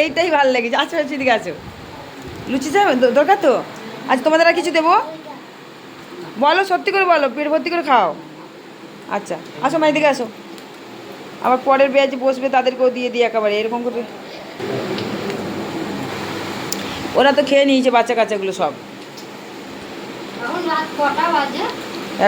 এইটাই ভালো লেগেছে। আচ্ছা আচ্ছা এদিকে আছো। লুচি যাবে দরকার তো? আজ তোমাদের আর কিছু দেবো? বলো, সত্যি করে বলো, পেট ভর্তি করে খাও। আচ্ছা আসো মা এদিকে আসো। আবার পরের ব্যাচ বসবে তাদেরকেও দিয়ে দিই একেবারে এরকম করে। ওরা তো খেয়ে নিয়েছে বাচ্চা কাচ্চাগুলো সব।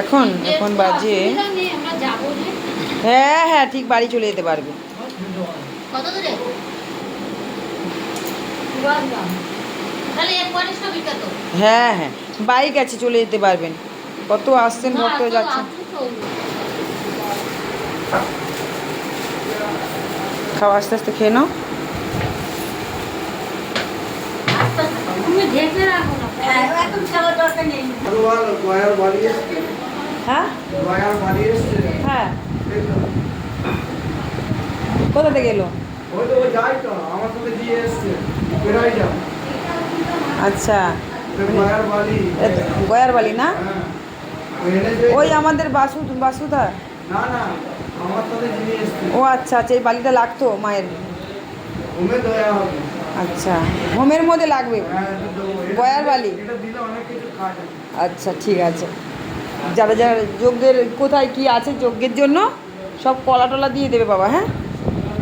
এখন এখন বাজে। হ্যাঁ হ্যাঁ ঠিক বাড়ি চলে যেতে পারবে। হ্যাঁ হ্যাঁ বাইক আছে চলে যেতে পারবেন। কত আসছেন ভক্ত যাচ্ছেন। খাওয়া আস্তে আস্তে খেয়ে নাও। খাও। হ্যাঁ গয়ার বাড়ি এসছে হ্যাঁ? তো। কোথা থেকে এলো? আচ্ছা। গয়ার বালি না? হ্যাঁ। ওই ওই আমাদের বাসু বাসুদা না না। ও আচ্ছা আচ্ছা এই বালিটা লাগতো মায়ের? আচ্ছা হোমের মধ্যে লাগবে? হ্যাঁ, গয়ার বালি? আচ্ছা ঠিক আছে। যারা যারা যজ্ঞের কোথায় কি আছে যজ্ঞের জন্য সব কলা টলা দিয়ে দেবে বাবা হ্যাঁ?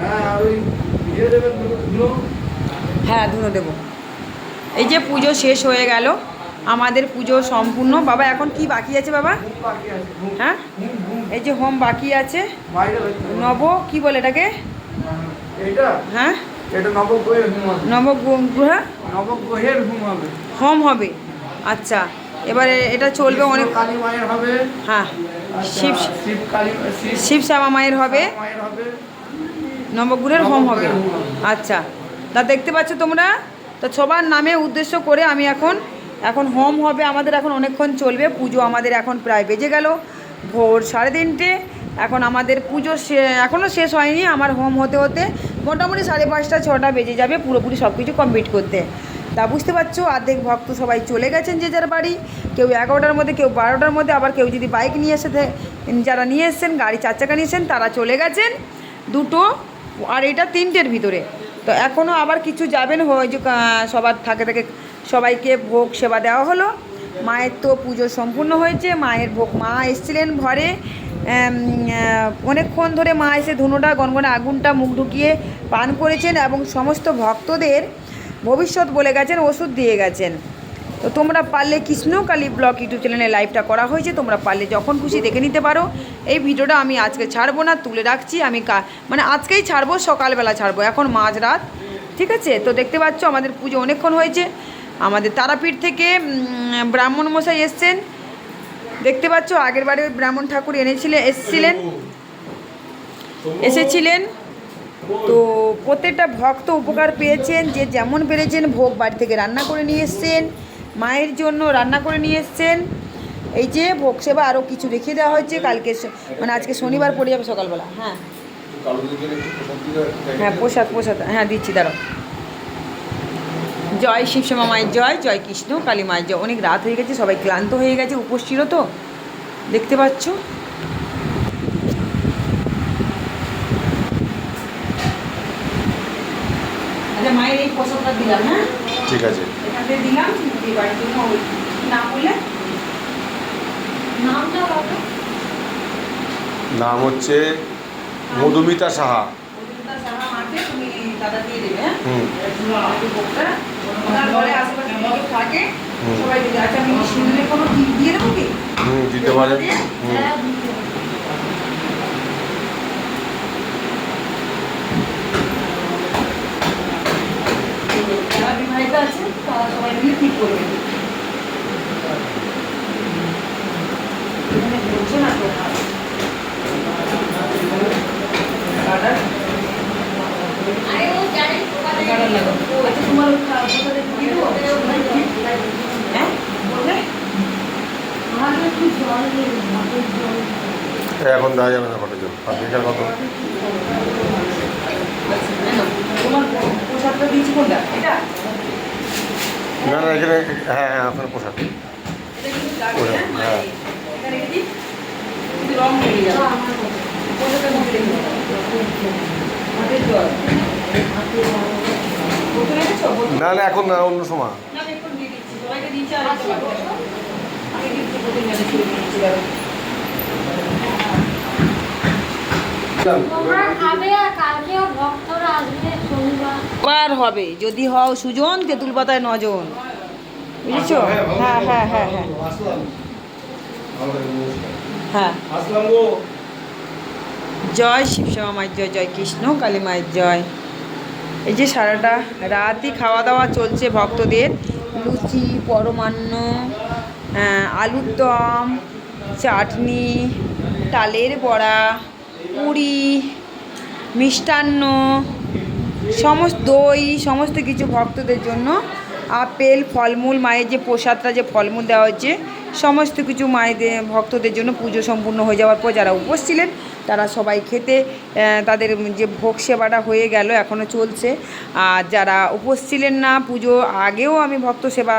হ্যাঁ ধুলো হ্যাঁ ধুনো দেবো। এই যে পুজো শেষ হয়ে গেল আমাদের পুজো সম্পূর্ণ। বাবা এখন কি বাকি আছে বাবা? হ্যাঁ? এই যে হোম বাকি আছে। নব কি বলে এটাকে? হ্যাঁ? নবগ্রহ? নবগ্রহের হোম হবে। আচ্ছা এবারে এটা চলবে অনেক কালী মায়ের হবে। হ্যাঁ আচ্ছা, শিব শিব শ্যামা মায়ের হবে। নবগ্রহের হোম হবে। নবগ্রহের হোম হবে। আচ্ছা তা দেখতে পাচ্ছ তোমরা? তো সবার নামে উদ্দেশ্য করে আমি এখন এখন হোম হবে, আমাদের এখন অনেকক্ষণ চলবে, পুজো আমাদের এখন প্রায় বেজে গেল, ভোর সাড়ে তিনটে, এখন আমাদের পুজো এখনও শেষ হয়নি, আমার হোম হতে হতে মোটামুটি সাড়ে পাঁচটা, ছটা বেজে যাবে পুরোপুরি সব কিছু কমপ্লিট করতে। তা বুঝতে পারছ, অর্ধেক ভক্ত সবাই চলে গেছেন যে যার বাড়ি, কেউ এগারোটার মধ্যে, কেউ বারোটার মধ্যে, আবার কেউ যদি বাইক নিয়ে এসেছে যারা নিয়ে এসছেন, গাড়ি চার চাকা নিয়ে এসেছেন, তারা চলে গেছেন, দুটো আর এটা তিনটের ভিতরে। তো এখনও আবার কিছু যাবেন ওই যে সবার থাকে থাকে সবাইকে ভোগ সেবা দেওয়া হলো। মায়ের তো পুজো সম্পূর্ণ হয়েছে। মায়ের ভোগ মা এসেছিলেন ঘরে। অনেকক্ষণ ধরে মা এসে ধুনোটা, গনগনে আগুনটা, মুখ ঢুকিয়ে পান করেছেন এবং সমস্ত ভক্তদের ভবিষ্যৎ বলে গেছেন, ওষুধ দিয়ে গেছেন। তো তোমরা পারলে কৃষ্ণকালী ব্লগ ইউটিউব চ্যানেলে লাইভটা করা হয়েছে, তোমরা পারলে যখন খুশি দেখে নিতে পারো। এই ভিডিওটা আমি আজকে ছাড়বো না, তুলে রাখছি। আমি মানে আজকেই ছাড়বো, সকালবেলা ছাড়বো, এখন মাঝরাত ঠিক আছে? তো দেখতে পাচ্ছ আমাদের পুজো অনেকক্ষণ হয়েছে। আমাদের তারাপীঠ থেকে ব্রাহ্মণ মশাই এসছেন। দেখতে পাচ্ছ আগের বারে ওই ব্রাহ্মণ ঠাকুর এনেছিলেন এসছিলেন। এসেছিলেন। তো প্রত্যেকটা ভক্ত উপকার পেয়েছেন যে যেমন পেরেছেন ভোগ বাড়ি থেকে রান্না করে নিয়ে এসছেন মায়ের জন্য রান্না করে নিয়ে এসছেন। এই যে ভোগ সেবা আরও কিছু রেখে দেওয়া হয়েছে কালকে মানে আজকে শনিবার পড়ে যাবে সকালবেলা হ্যাঁ। হ্যাঁ প্রসাদ প্রসাদ হ্যাঁ দিচ্ছি দাঁড়াও। জয় শিবশ্যামা মায়ের জয় জয় কৃষ্ণ কালী মায়ের জয়। অনেক রাত হয়ে গেছে সবাই ক্লান্ত হয়ে গেছে উপোস ছিল তো। দেখতে পাচ্ছ? আচ্ছা মায়ের এই দিলাম হ্যাঁ? ঠিক আছে। এখান দিলাম নাম বললে নামটা নাম হচ্ছে মধুমিতা সাহা। মধুমিতা সাহা মাকে তুমি দাদা দিয়ে দেবে। হ্যাঁ হুম একটু ভোগটা ওনার ঘরে আশেপাশে থাকে সবাই দিতে আচ্ছা আমি কি কোনো টিপ দিয়ে দেবো কি? হুম দিতে পারেন। হ্যাঁ যারা বিবাহিত আছে তারা সবাই মিলে ঠিক করবে এখানে বলছে না তো কাটার আরে ও জানে সকালে কাটার লাগো আচ্ছা তোমার খা- কোথাতে দিয়ে দেবো হ্যাঁ বলবে আমাদের একটু জল নেই ভাতের জল এখন দেওয়া যাবে না কত জন আর কত না না, এখানে হ্যাঁ হ্যাঁ আপনার পোশাক? হ্যাঁ। এখানে রেখে দিই। কিন্তু রং বেরিয়ে যাবে পোশাকের মধ্যে রেখে দাও। হাতের জল। বোতল এনেছো? বোতল? না না এখন না অন্য সময়। না, আমি এখন দিয়ে দিচ্ছি। সবাইকে দিচ্ছি আর হবে যদি হও সুজন তেঁতুল পাতায় নজন। বুঝেছ? হ্যাঁ হ্যাঁ হ্যাঁ হ্যাঁ হ্যাঁ। জয় শিবশ্যামা মায়ের জয় জয় কৃষ্ণ কালী মায়ের জয়। এই যে সারাটা রাতই খাওয়া দাওয়া চলছে ভক্তদের। লুচি, পরমান্ন আলুর দম, চাটনি তালের বড়া, পুরি, মিষ্টান্ন, সমস্ত দই, সমস্ত কিছু ভক্তদের জন্য আপেল, ফলমূল, মায়ের যে প্রসাদটা, যে ফলমূল দেওয়া হচ্ছে সমস্ত কিছু মায়েদের, ভক্তদের জন্য পুজো সম্পূর্ণ হয়ে যাওয়ার পর যারা উপোস ছিলেন, তারা সবাই খেতে তাদের যে ভোগ সেবাটা হয়ে গেল এখনও চলছে। আর যারা উপোস ছিলেন না, পুজো আগেও আমি ভক্ত সেবা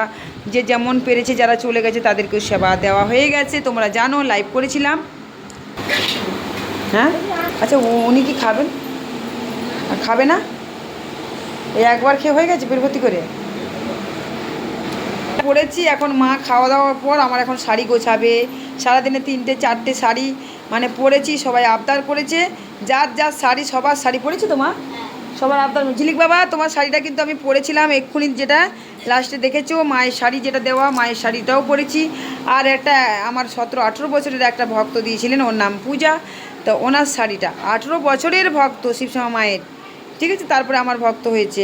যে যেমন পেরেছে, যারা চলে গেছে, তাদেরকেও সেবা দেওয়া হয়ে গেছে। তোমরা জানো লাইভ করেছিলাম। হ্যাঁ? আচ্ছা উনি কি খাবেন? খাবে না? এই একবার খেয়ে হয়ে গেছে পেট ভর্তি করে? পরেছি এখন মা খাওয়া দাওয়ার পর আমার এখন শাড়ি গোছাবে। সারাদিনে তিনটে, চারটে শাড়ি মানে পরেছি সবাই আবদার করেছে। যার যার শাড়ি, সবার শাড়ি পরেছো তো মা? সবার আবদার ঝিলিক বাবা, তোমার শাড়িটা কিন্তু আমি পরেছিলাম এক্ষুনি যেটা লাস্টে দেখেছ, মায়ের শাড়ি যেটা দেওয়া, মায়ের শাড়িটাও পরেছি আর একটা, আমার সতেরো, আঠেরো বছরের একটা ভক্ত দিয়েছিলেন, ওর নাম পূজা। তো ওনার শাড়িটা, আঠেরো বছরের ভক্ত শিবসমা মায়ের। ঠিক আছে? তারপরে আমার ভক্ত হয়েছে।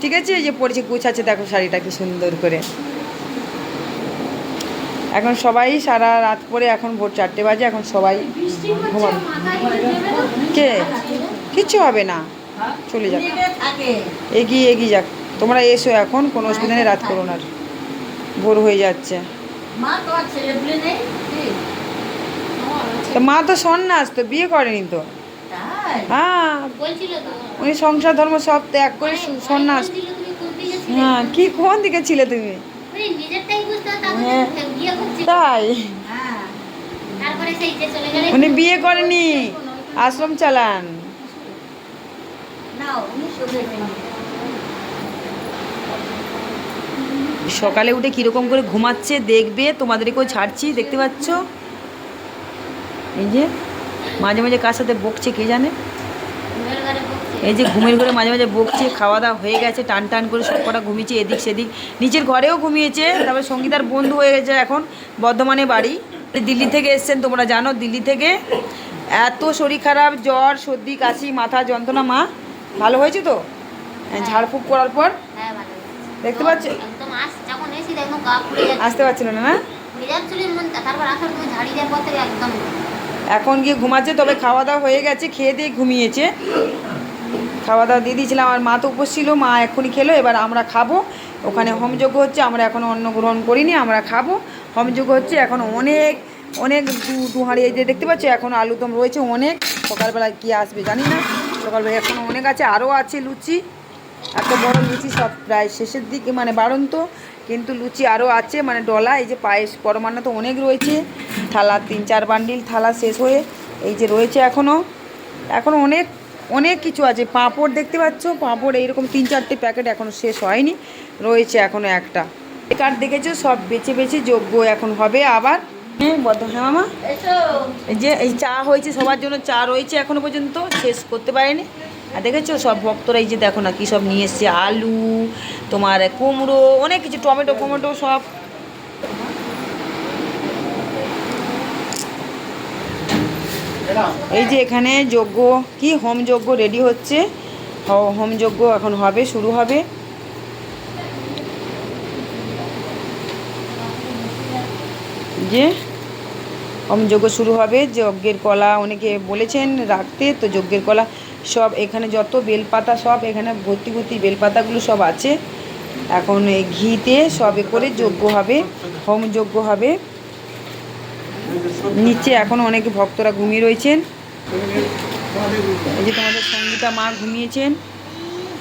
ঠিক আছে? এই যে পরেছে গুছাচ্ছে, দেখো শাড়িটা কি সুন্দর করে। এখন সবাই সারা রাত পরে এখন ভোর চারটে বাজে এখন সবাই বৃষ্টি হচ্ছে ঘুমাবে। মাথায় করে দেবে না কে? কিচ্ছু হবে না। চলে যাক। এগিয়ে এগিয়ে যাক। তোমরা এসো এখন কোনো অসুবিধা নেই রাত করো না। ভোর হয়ে যাচ্ছে। মা তো মা তো সন্ন্যাস তো বিয়ে করেনি তো। হ্যাঁ। উনি সংসার ধর্ম সব ত্যাগ করে সন্ন্যাস। হ্যাঁ কি কোন দিকে ছিলে তুমি? হ্যাঁ। তাই? হ্যাঁ উনি বিয়ে করেনি। আশ্রম চালান। সকালে উঠে কীরকম করে ঘুমাচ্ছে দেখবে তোমাদেরকেও ছাড়ছি দেখতে পাচ্ছ? এই যে মাঝে মাঝে কার সাথে বকছে কে জানে? এই যে ঘুমের ঘরে মাঝে মাঝে বকছে খাওয়া দাওয়া হয়ে গেছে টান টান করে সব কটা ঘুমিয়েছে এদিক সেদিক। নিচের ঘরেও ঘুমিয়েছে তারপরে সঙ্গীতার বন্ধু হয়ে গেছে এখন বর্ধমানে বাড়ি। দিল্লি থেকে এসছেন তোমরা জানো দিল্লি থেকে। এত শরীর খারাপ জ্বর সর্দি কাশি মাথা যন্ত্রণা মা। ভালো হয়েছে তো? ঝাড়ফুঁক করার পর। হ্যাঁ। দেখতে পাচ্ছ? আসতে পারছিল না না? এখন গিয়ে ঘুমাচ্ছে তবে খাওয়া দাওয়া হয়ে গেছে খেয়ে দিয়ে ঘুমিয়েছে। খাওয়া দাওয়া দিয়ে দিয়েছিলাম। আর মা তো উপোস ছিল, মা এক্ষুনি খেলো, এবার আমরা খাব। ওখানে হোমযজ্ঞ হচ্ছে, আমরা এখনও অন্ন গ্রহণ করিনি, আমরা খাব। হোমযজ্ঞ হচ্ছে, এখন অনেক অনেক দু দু হাঁড়ি, এই যে দেখতে পাচ্ছ, এখন আলুদম রয়েছে অনেক। সকালবেলা কি আসবে জানি না। সকালবেলা এখনও অনেক আছে আরও আছে লুচি। এত বড় লুচি সব প্রায় শেষের দিকে মানে বাড়ন্ত। কিন্তু লুচি আরও আছে মানে ডলা, এই যে পায়েস, পরমান্ন তো অনেক রয়েছে। থালা তিন চার বান্ডিল, থালা শেষ হয়ে এই যে রয়েছে এখনও এখনও অনেক অনেক কিছু আছে। পাঁপড় দেখতে পাচ্ছ? পাঁপড় এইরকম তিন চারটে প্যাকেট এখনও শেষ হয়নি। রয়েছে এখনও একটা। কার্ড দেখেছ? সব বেছে বেছে যোগ্য এখন হবে আবার। হ্যাঁ বদ্ধ। হ্যাঁ মামা? এই যে এই চা হয়েছে সবার জন্য চা রয়েছে এখনও পর্যন্ত। শেষ করতে পারেনি। আর দেখেছ? সব ভক্তরা এই যে দেখো না কী সব নিয়ে এসছে। আলু তোমার কুমড়ো অনেক কিছু টমেটো ফমেটো সব। এই যে এখানে যজ্ঞ কি হোম যজ্ঞ রেডি হচ্ছে? হোম যজ্ঞ এখন হবে, শুরু হবে। যে হোম যজ্ঞ শুরু হবে, যজ্ঞের কলা অনেকে বলেছেন রাখতে, তো যজ্ঞের কলা সব এখানে যত বেলপাতা সব এখানে ভর্তি ভর্তি বেলপাতাগুলো সব আছে। এখন ঘিতে সবে করে যজ্ঞ হবে, হোম যজ্ঞ হবে। নিচে এখন অনেক ভক্তরা ঘুমিয়ে রয়েছেন। এই যে তোমাদের সঙ্গীতা মা ঘুমিয়েছেন,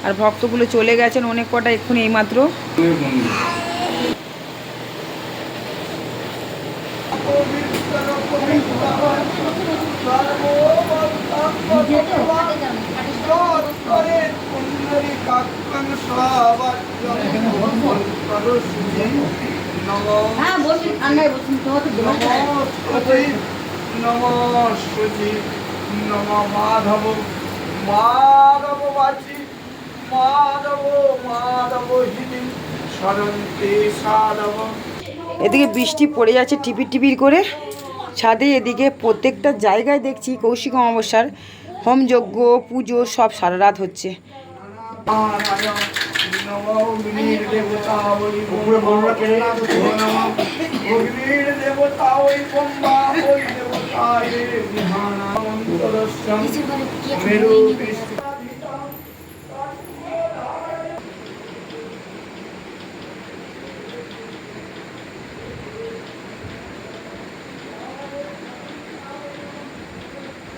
আর ভক্তগুলো চলে গেছেন অনেক কটা এক্ষুনি এইমাত্র। মাধব মাধব বাচি মাধব মাধব সাধব এদিকে বৃষ্টি পড়ে যাচ্ছে টিপির টিপির করে। ছাদে এদিকে প্রত্যেকটা জায়গায় দেখছি কৌশিক অমাবস্যার, হোমযজ্ঞ, পুজো সব সারা রাত হচ্ছে। অগ্নির দেবতা ওই অগ্নির দেবতা ওই বোম্বা ওই দেবতা রে বিহানা অন্তরস্যম নিচে ঘরে কি আছে? মেরু কৃষ্ণ